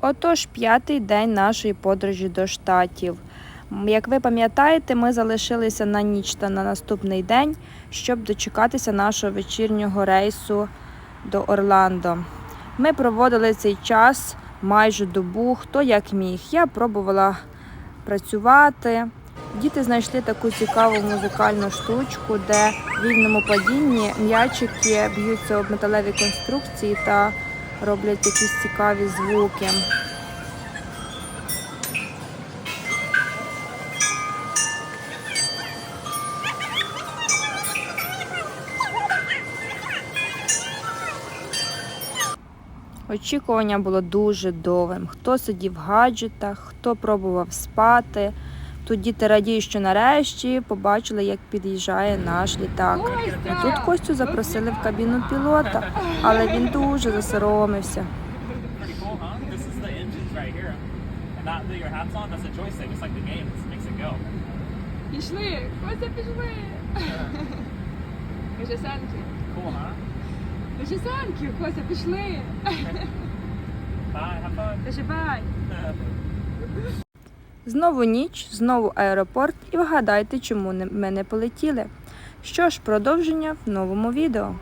Отож, п'ятий день нашої подорожі до штатів. Як ви пам'ятаєте, ми залишилися на ніч та на наступний день, щоб дочекатися нашого вечірнього рейсу до Орландо. Ми проводили цей час майже добу, хто як міг. Я пробувала працювати. Діти знайшли таку цікаву музикальну штучку, де в вільному падінні м'ячики б'ються об металеві конструкції та роблять якісь цікаві звуки. Очікування було дуже довгим. Хто сидів в гаджетах, хто пробував спати. Тут діти радіють, що нарешті побачили, як під'їжджає наш літак. А тут Костю запросили в кабіну пілота, але він дуже засоромився. Пішли, Костя, пішли. Каже Санкі. Cool. Каже Санкі, Костя, пішли. Каже бай. Знову ніч, знову аеропорт, і вгадайте, чому ми не полетіли. Що ж, продовження в новому відео.